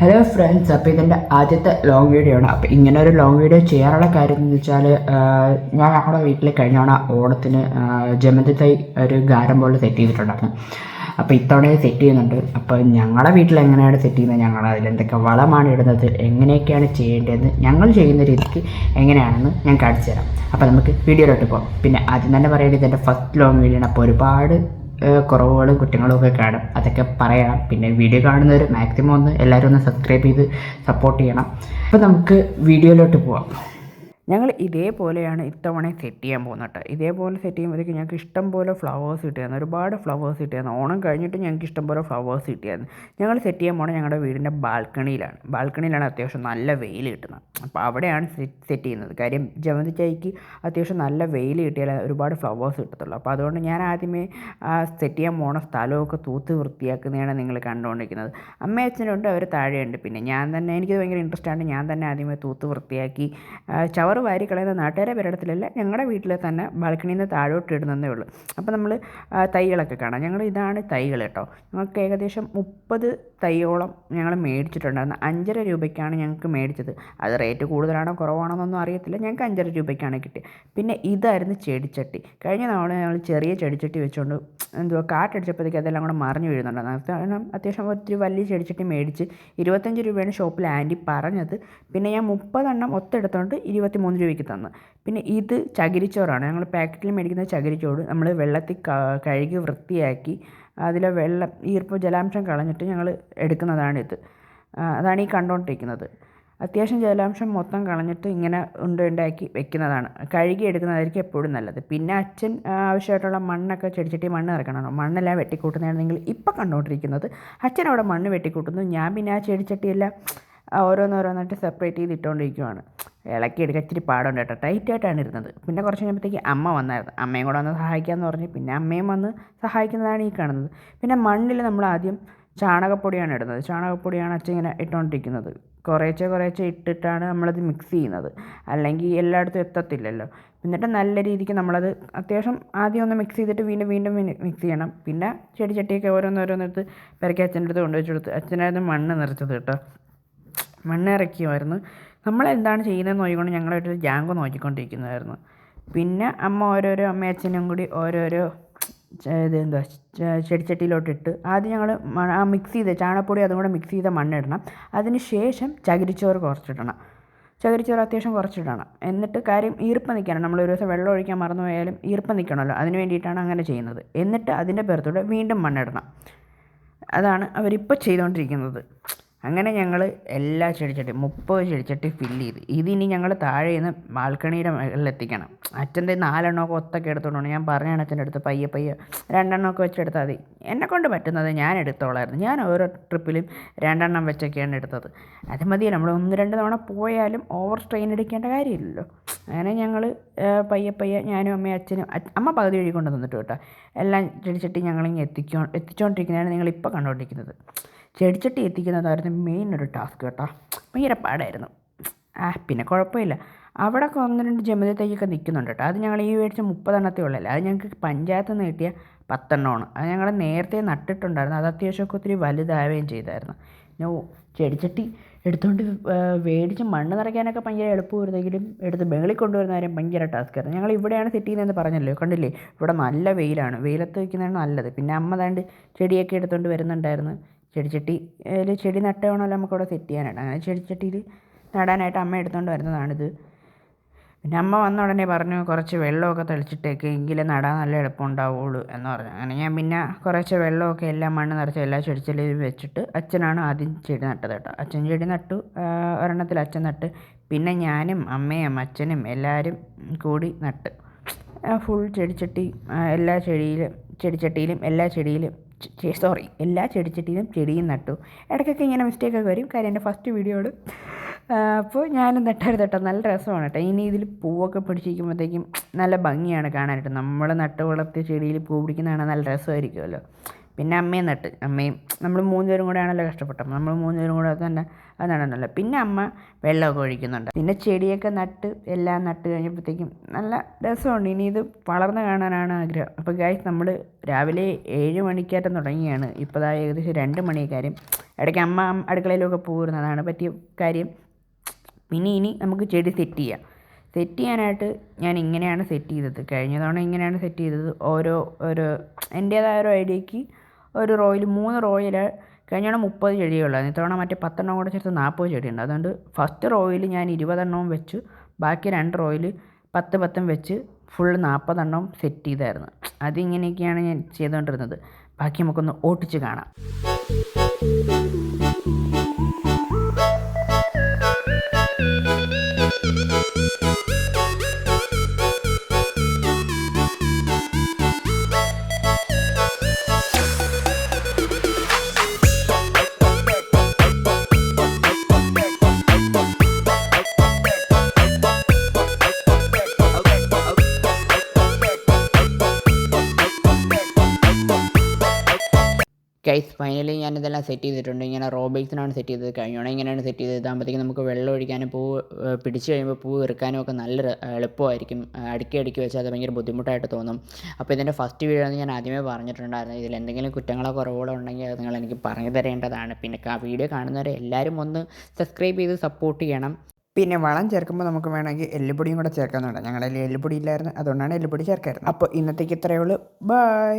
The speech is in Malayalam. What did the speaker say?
ഹലോ ഫ്രണ്ട്സ് അപ്പോൾ ഇതിന്റെ ആദ്യത്തെ ലോങ് വീഡിയോ ആണ്. അപ്പോൾ ഇങ്ങനെ ഒരു ലോങ് വീഡിയോ ചെയ്യാനുള്ള കാര്യം എന്ന് വെച്ചാൽ ഞാൻ ഞങ്ങളുടെ വീട്ടിൽ കഴിഞ്ഞ തവണ ഓണത്തിന് ജമന്തി തൈ ഒരു ഗാരം പോലെ സെറ്റ് ചെയ്തിട്ടുണ്ടായിരുന്നു. അപ്പോൾ ഇത്തവണ സെറ്റ് ചെയ്യുന്നുണ്ട്. അപ്പോൾ ഞങ്ങളുടെ വീട്ടിൽ എങ്ങനെയാണ് സെറ്റ് ചെയ്യുന്നത്? ഞങ്ങൾ അതിൽ എന്തൊക്കെ വളമാണ് ഇടുന്നത്? എങ്ങനെയൊക്കെയാണ് ചെയ്യേണ്ടതെന്ന് ഞങ്ങൾ ചെയ്യുന്ന രീതിക്ക് എങ്ങനെയാണെന്ന് ഞാൻ കാണിച്ചു തരാം. അപ്പോൾ നമുക്ക് വീഡിയോയിലോട്ട് പോകാം. പിന്നെ ആദ്യം തന്നെ പറയേണ്ടത് ഇതിന്റെ ഫസ്റ്റ് ലോങ് വീഡിയോ ആണ്. അപ്പോൾ ഒരുപാട് കുറവുകളും കുറ്റങ്ങളും ഒക്കെ കാണും. അതൊക്കെ പറയണം. പിന്നെ വീഡിയോ കാണുന്നവർ മാക്സിമം ഒന്ന് എല്ലാവരും ഒന്ന് സബ്സ്ക്രൈബ് ചെയ്ത് സപ്പോർട്ട് ചെയ്യണം. അപ്പോൾ നമുക്ക് വീഡിയോയിലോട്ട് പോവാം. ഞങ്ങൾ ഇതേപോലെയാണ് ഇത്തവണ സെറ്റ് ചെയ്യാൻ പോകുന്നത് ഇതേപോലെ സെറ്റ് ചെയ്യുമ്പോഴത്തേക്ക് ഞങ്ങൾക്ക് ഇഷ്ടം പോലെ ഫ്ലവേഴ്സ് കിട്ടിയായിരുന്നു. ഒരുപാട് ഫ്ലവേഴ്സ് കിട്ടിയായിരുന്നു. ഓണം കഴിഞ്ഞിട്ട് ഞങ്ങൾക്ക് ഇഷ്ടം പോലെ ഫ്ലവേഴ്സ് കിട്ടിയായിരുന്നു. ഞങ്ങൾ സെറ്റ് ചെയ്യാൻ പോകണം ഞങ്ങളുടെ വീടിന്റെ ബാൽക്കണിയിലാണ്. ബാൽക്കണിയിലാണ് അത്യാവശ്യം നല്ല വെയിൽ കിട്ടുന്നത്. അപ്പോൾ അവിടെയാണ് സെറ്റ് ചെയ്യുന്നത്. കാര്യം ജമന്തി ചായക്ക് അത്യാവശ്യം നല്ല വെയിൽ കിട്ടിയാൽ ഒരുപാട് ഫ്ലവേഴ്സ് കിട്ടത്തുള്ളൂ. അപ്പോൾ അതുകൊണ്ട് ഞാൻ ആദ്യമേ സെറ്റ് ചെയ്യാൻ പോണ സ്ഥലമൊക്കെ തൂത്ത് വൃത്തിയാക്കുന്നതാണ് നിങ്ങൾ കണ്ടുകൊണ്ടിരിക്കുന്നത്. അമ്മ അച്ഛനുണ്ട് അവർ താഴെയുണ്ട്. പിന്നെ ഞാൻ തന്നെ എനിക്ക് ഭയങ്കര ഇൻട്രസ്റ്റ് ആണ്. ഞാൻ തന്നെ ആദ്യമേ തൂത്ത് വൃത്തിയാക്കി ആ, ചവറ് വാരി കളയുന്ന നാട്ടുകാരെ പേരിടത്തിലല്ല ഞങ്ങളുടെ വീട്ടിൽ തന്നെ ബാൽക്കണിയിൽ നിന്ന് താഴോട്ട് ഇടുന്നതേ ഉള്ളൂ. അപ്പോൾ നമ്മൾ തൈകളൊക്കെ കാണാം. ഞങ്ങൾ ഇതാണ് തൈകൾ കേട്ടോ. ഞങ്ങൾക്ക് ഏകദേശം മുപ്പത് തൈയോളം ഞങ്ങൾ മേടിച്ചിട്ടുണ്ടായിരുന്നു. അഞ്ചര രൂപയ്ക്കാണ് ഞങ്ങൾക്ക് മേടിച്ചത്. അത് റേറ്റ് കൂടുതലാണോ കുറവാണോ എന്നൊന്നും അറിയത്തില്ല. ഞങ്ങൾക്ക് അഞ്ചര രൂപയ്ക്കാണ് കിട്ടിയത്. പിന്നെ ഇതായിരുന്നു ചെടിച്ചട്ടി. കഴിഞ്ഞ തവണ ഞങ്ങൾ ചെറിയ ചെടിച്ചട്ടി വെച്ചുകൊണ്ട് എന്തുവാ കാറ്റടിച്ചപ്പോഴത്തേക്ക് അതെല്ലാം കൂടെ മറിഞ്ഞു വീഴുന്നുണ്ടായിരുന്നു കാരണം അത്യാവശ്യം ഒത്തിരി വലിയ ചെടിച്ചട്ടി മേടിച്ച് ഇരുപത്തഞ്ച് രൂപയാണ് ഷോപ്പിൽ ആന്റി പറഞ്ഞത്. പിന്നെ ഞാൻ മുപ്പതെണ്ണം ഒത്തെടുത്തോണ്ട് ഇരുപത്തി മൂന്ന് രൂപയ്ക്ക് തന്ന്. പിന്നെ ഇത് ചകിരിച്ചോറാണ്. ഞങ്ങൾ പാക്കറ്റിൽ മേടിക്കുന്ന ചകിരിച്ചോറ് നമ്മൾ വെള്ളത്തിൽ കഴുകി വൃത്തിയാക്കി അതിലെ വെള്ളം ഈർപ്പം ജലാംശം കളഞ്ഞിട്ട് ഞങ്ങൾ എടുക്കുന്നതാണിത്. അതാണ് ഈ കണ്ടുകൊണ്ടിരിക്കുന്നത് അത്യാവശ്യം ജലാംശം മൊത്തം കളഞ്ഞിട്ട് ഇങ്ങനെ ഉണ്ട ഉണ്ടാക്കി വെക്കുന്നതാണ്. കഴുകി എടുക്കുന്നതായിരിക്കും എപ്പോഴും നല്ലത്. പിന്നെ അച്ഛൻ ആവശ്യമായിട്ടുള്ള മണ്ണൊക്കെ ചെടിച്ചട്ടി മണ്ണ് ഇറക്കണം മണ്ണെല്ലാം വെട്ടിക്കൂട്ടുന്നതാണ് നിങ്ങൾ ഇപ്പം കണ്ടുകൊണ്ടിരിക്കുന്നത് അച്ഛൻ അവിടെ മണ്ണ് വെട്ടിക്കൂട്ടുന്നു. ഞാൻ പിന്നെ ആ ചെടിച്ചട്ടിയെല്ലാം ഓരോന്നോരോന്നായിട്ട് സെപ്പറേറ്റ് ചെയ്ത് ഇട്ടുകൊണ്ടിരിക്കുവാണ് ഇളക്കി എടുക്കാൻ ഇച്ചിരി പാടുണ്ട് കേട്ടോ. ടൈറ്റായിട്ടാണ് ഇരുന്നത്. പിന്നെ കുറച്ച് കഴിയുമ്പോഴത്തേക്ക് അമ്മ വന്നായിരുന്നു. അമ്മയും കൂടെ വന്ന് സഹായിക്കാമെന്ന് പറഞ്ഞ് പിന്നെ അമ്മയും വന്ന് സഹായിക്കുന്നതാണ് ഈ കാണുന്നത്. പിന്നെ മണ്ണിൽ നമ്മൾ ആദ്യം ചാണകപ്പൊടിയാണ് ഇടുന്നത്. ചാണകപ്പൊടിയാണ് അച്ഛൻ ഇങ്ങനെ ഇട്ടുകൊണ്ടിരിക്കുന്നത്. കുറേശ്ശെ കുറേശ്ശെ ഇട്ടിട്ടാണ് നമ്മളത് മിക്സ് ചെയ്യുന്നത്. അല്ലെങ്കിൽ എല്ലായിടത്തും എത്തത്തില്ലല്ലോ. എന്നിട്ട് നല്ല രീതിക്ക് നമ്മളത് അത്യാവശ്യം ആദ്യം ഒന്ന് മിക്സ് ചെയ്തിട്ട് വീണ്ടും വീണ്ടും മിക്സ് ചെയ്യണം. പിന്നെ ചെടി ചട്ടിയൊക്കെ ഓരോന്നോരോന്നെടുത്ത് പെരക്കി അച്ഛന്റെ അടുത്ത് കൊണ്ടുവച്ചു കൊടുത്ത് അച്ഛനായിരുന്നു മണ്ണ് നിറച്ചത് കേട്ടോ. മണ്ണ് ഇറക്കിയുമായിരുന്നു നമ്മൾ എന്താണ് ചെയ്യുന്നതെന്ന് നോക്കിക്കൊണ്ട് ഞങ്ങളൊരു ജാങ്കോ നോക്കിക്കൊണ്ടിരിക്കുന്നതായിരുന്നു പിന്നെ അമ്മ ഓരോരോ അമ്മയും അച്ഛനും കൂടി ഓരോരോ ഇത് എന്താ ചെടിച്ചട്ടിയിലോട്ടിട്ട് ആദ്യം ഞങ്ങൾ ആ മിക്സ് ചെയ്ത ചാണകപ്പൊടി അതും കൂടെ മിക്സ് ചെയ്ത മണ്ണിടണം. അതിന് ശേഷം ചകിരിച്ചോറ് കുറച്ചിടണം. ചകിരിച്ചോറ് അത്യാവശ്യം കുറച്ചിടണം. എന്നിട്ട് കാര്യം ഈർപ്പം നിൽക്കണം. നമ്മൾ ഒരു ദിവസം വെള്ളം ഒഴിക്കാൻ മറന്നു പോയാലും ഈർപ്പം നിൽക്കണമല്ലോ. അതിന് വേണ്ടിയിട്ടാണ് അങ്ങനെ ചെയ്യുന്നത്. എന്നിട്ട് അതിന്റെ പുറത്തൂടെ വീണ്ടും മണ്ണിടണം. അതാണ് അവരിപ്പോൾ ചെയ്തുകൊണ്ടിരിക്കുന്നത്. അങ്ങനെ ഞങ്ങൾ എല്ലാ ചെടിച്ചട്ടി മുപ്പത് ചെടിച്ചട്ടി ഫില്ല് ചെയ്ത്. ഇതിനി ഞങ്ങൾ താഴെ നിന്ന് ബാൽക്കണിയുടെ മുകളിൽ എത്തിക്കണം അച്ഛന്റെ നാലെണ്ണമൊക്കെ ഒത്തൊക്കെ എടുത്തോണ്ടാണ് ഞാൻ പറഞ്ഞാണ് അച്ഛന്റെ അടുത്ത് പയ്യെ പയ്യെ രണ്ടെണ്ണമൊക്കെ വെച്ചെടുത്താൽ മതി. എന്നെ കൊണ്ട് പറ്റുന്നത് ഞാൻ എടുത്തോളായിരുന്നു. ഞാൻ ഓരോ ട്രിപ്പിലും രണ്ടെണ്ണം വെച്ചൊക്കെയാണ് എടുത്തത്. അത് മതി നമ്മൾ ഒന്ന് രണ്ട് തവണ പോയാലും ഓവർ സ്ട്രെയിൻ എടുക്കേണ്ട കാര്യമില്ലല്ലോ. അങ്ങനെ ഞങ്ങൾ പയ്യെ പയ്യെ ഞാനും അമ്മയും അച്ഛനും അമ്മ പകുതി വഴി കൊണ്ട് തന്നിട്ട് കേട്ടോ. എല്ലാം ചെടിച്ചട്ടി ഞങ്ങളിങ്ങനെ എത്തിക്കോ എത്തിച്ചുകൊണ്ടിരിക്കുന്നതാണ് നിങ്ങളിപ്പോൾ കണ്ടുകൊണ്ടിരിക്കുന്നത് ചെടിച്ചട്ടി എത്തിക്കുന്നതായിരുന്നു മെയിൻ ഒരു ടാസ്ക് കേട്ടോ. ഭയങ്കര പാടായിരുന്നു. ആ പിന്നെ കുഴപ്പമില്ല. അവിടെ ഒന്ന് രണ്ട് ജമതി തൈയൊക്കെ നിൽക്കുന്നുണ്ട് കേട്ടോ. അത് ഞങ്ങൾ ഈ മേടിച്ച മുപ്പതെണ്ണത്തേ ഉള്ളല്ലേ? അത് ഞങ്ങൾക്ക് പഞ്ചായത്ത് നിന്ന് കിട്ടിയ പത്തെണ്ണമാണ്. അത് ഞങ്ങൾ നേരത്തെ നട്ടിട്ടുണ്ടായിരുന്നു. അത് അത്യാവശ്യമൊക്കെ ഒത്തിരി വലുതാവുകയും ചെയ്തായിരുന്നു. ഓ ചെടിച്ചട്ടി എടുത്തുകൊണ്ട് മേടിച്ച് മണ്ണ് നിറയ്ക്കാനൊക്കെ ഭയങ്കര എളുപ്പമായിരുന്നെങ്കിലും എടുത്ത് ബംഗളിൽ കൊണ്ടുവരുന്ന കാര്യം ഭയങ്കര ടാസ്ക്കായിരുന്നു ഞങ്ങൾ ഇവിടെയാണ് സെറ്റ് ചെയ്യുന്നതെന്ന് പറഞ്ഞല്ലോ. കണ്ടില്ലേ? ഇവിടെ നല്ല വെയിലാണ്. വെയിലത്ത് വയ്ക്കുന്നതാണ് നല്ലത്. പിന്നെ അമ്മ താണ്ട് ചെടിയൊക്കെ എടുത്തുകൊണ്ട് വരുന്നുണ്ടായിരുന്നു. ചെടിച്ചട്ടി അതിൽ ചെടി നട്ടവേണമല്ലോ നമുക്കവിടെ സെറ്റ് ചെയ്യാനായിട്ട്. അങ്ങനെ ചെടിച്ചട്ടിയിൽ നടാനായിട്ട് അമ്മ എടുത്തുകൊണ്ട് വരുന്നതാണിത്. പിന്നെ അമ്മ വന്ന ഉടനെ പറഞ്ഞു കുറച്ച് വെള്ളമൊക്കെ തെളിച്ചിട്ടേക്ക് എങ്കിലേ നടാൻ നല്ല എളുപ്പം ഉണ്ടാവുള്ളൂ എന്ന് പറഞ്ഞു. അങ്ങനെ ഞാൻ പിന്നെ കുറച്ച് വെള്ളമൊക്കെ എല്ലാം മണ്ണ് നിറച്ച് എല്ലാ ചെടിച്ചെടിയിലും വെച്ചിട്ട് അച്ഛനാണ് ആദ്യം ചെടി നട്ടത് കേട്ടോ. അച്ഛൻ ചെടി നട്ടു ഒരെണ്ണത്തിൽ അച്ഛൻ നട്ട്. പിന്നെ ഞാനും അമ്മയും അച്ഛനും എല്ലാവരും കൂടി നട്ട്. ഫുൾ ചെടിച്ചട്ടി എല്ലാ ചെടിയിലും ചെടിച്ചട്ടിയിലും എല്ലാ ചെടിയിലും സോറി എല്ലാ ചെടിച്ചട്ടിയിലും ചെടിയും നട്ടു. ഇടയ്ക്കൊക്കെ ഇങ്ങനെ മിസ്റ്റേക്കൊക്കെ വരും. കാര്യം എന്റെ ഫസ്റ്റ് വീഡിയോയോട് അപ്പോൾ ഞാനും നട്ടൊരു തട്ടം നല്ല രസമാണ് കേട്ടോ. ഇനി ഇതിൽ പൂവൊക്കെ പിടിച്ചിരിക്കുമ്പോഴത്തേക്കും നല്ല ഭംഗിയാണ് കാണാനായിട്ട്. നമ്മൾ നട്ട് വളർത്തിയ ചെടിയിൽ പൂ പിടിക്കുന്നതാണ് നല്ല രസമായിരിക്കുമല്ലോ. പിന്നെ അമ്മയും നട്ട്. അമ്മയും നമ്മൾ മൂന്നുപേരും കൂടെ ആണല്ലോ കഷ്ടപ്പെട്ടത് നമ്മൾ മൂന്നുപേരും കൂടെ തന്നെ അത് നടണമല്ലോ പിന്നെ അമ്മ വെള്ളമൊക്കെ ഒഴിക്കുന്നുണ്ട്. പിന്നെ ചെടിയൊക്കെ നട്ട് എല്ലാം നട്ട് കഴിഞ്ഞപ്പോഴത്തേക്കും നല്ല രസമുണ്ട്. ഇനി ഇത് വളർന്ന് കാണാനാണ് ആഗ്രഹം. അപ്പോൾ ഗായ്സ് നമ്മൾ രാവിലെ ഏഴ് മണിക്കറ്റം തുടങ്ങിയാണ്. ഇപ്പോൾ ഏകദേശം രണ്ട് മണിക്കാരും ഇടയ്ക്ക് അമ്മ അടുക്കളയിലൊക്കെ പോരുന്നു അതാണ് പറ്റിയ കാര്യം. പിന്നെ ഇനി നമുക്ക് ചെടി സെറ്റ് ചെയ്യാം. സെറ്റ് ചെയ്യാനായിട്ട് ഞാൻ ഇങ്ങനെയാണ് സെറ്റ് ചെയ്തത്. കഴിഞ്ഞ തവണ ഇങ്ങനെയാണ് സെറ്റ് ചെയ്തത്. ഓരോ ഒരു എന്റേതായ ഒരു ഐഡിയക്ക് ഒരു റോയിൽ മൂന്ന് റോയിൽ കഴിഞ്ഞാണ് മുപ്പത് ചെടികളുണ്ടായിരുന്നു ഇത്തവണ മറ്റേ പത്തെണ്ണം കൂടെ ചേർത്ത് നാൽപ്പത് ചെടിയുണ്ട്. അതുകൊണ്ട് ഫസ്റ്റ് റോയിൽ ഞാൻ ഇരുപതെണ്ണവും വെച്ച്. ബാക്കി രണ്ട് റോയിൽ പത്ത് പത്തും വെച്ച് ഫുൾ നാൽപ്പതെണ്ണം സെറ്റ് ചെയ്തായിരുന്നു. അതിങ്ങനെയൊക്കെയാണ് ഞാൻ ചെയ്തുകൊണ്ടിരുന്നത്. ബാക്കി നമുക്കൊന്ന് ഓട്ടിച്ച് കാണാം. ഗൈസ് ഫൈനലി ഞാനിതെല്ലാം സെറ്റ് ചെയ്തിട്ടുണ്ട്. ഇങ്ങനെ റോബേക്സിനാണ് സെറ്റ് ചെയ്തത്. കഴിഞ്ഞോണം ഇങ്ങനെയാണ് സെറ്റ് ചെയ്തത് ഇതാകുമ്പോഴത്തേക്കും നമുക്ക് വെള്ളം ഒഴിക്കാനും പൂ പിടിച്ച് കഴിയുമ്പോൾ പൂ ഇറുക്കാനും ഒക്കെ നല്ല എളുപ്പമായിരിക്കും. അടുക്കി അടുക്കി വെച്ചാൽ അത് ഭയങ്കര ബുദ്ധിമുട്ടായിട്ട് തോന്നും. അപ്പോൾ ഇതിന്റെ ഫസ്റ്റ് വീഡിയോ എന്ന് ഞാൻ ആദ്യമേ പറഞ്ഞിട്ടുണ്ടായിരുന്നു. ഇതിൽ എന്തെങ്കിലും കുറ്റങ്ങളോ കുറവുകളോ ഉണ്ടെങ്കിൽ അത് നിങ്ങൾ എനിക്ക് പറഞ്ഞു തരേണ്ടതാണ്. പിന്നെ ആ വീഡിയോ കാണുന്നവരെ എല്ലാവരും ഒന്ന് സബ്സ്ക്രൈബ് ചെയ്ത് സപ്പോർട്ട് ചെയ്യണം. പിന്നെ വളം ചേർക്കുമ്പോൾ നമുക്ക് വേണമെങ്കിൽ എല്ലുപൊടിയും കൂടെ ചേർക്കാവുന്നതാണ് ഞങ്ങളുടെ എല്ലുപൊടി ഇല്ലായിരുന്നു. അതുകൊണ്ടാണ് എല്ലുപൊടി ചേർക്കാറ് അപ്പോൾ ഇന്നത്തേക്ക് ഇത്രയേ ഉള്ളൂ. ബൈ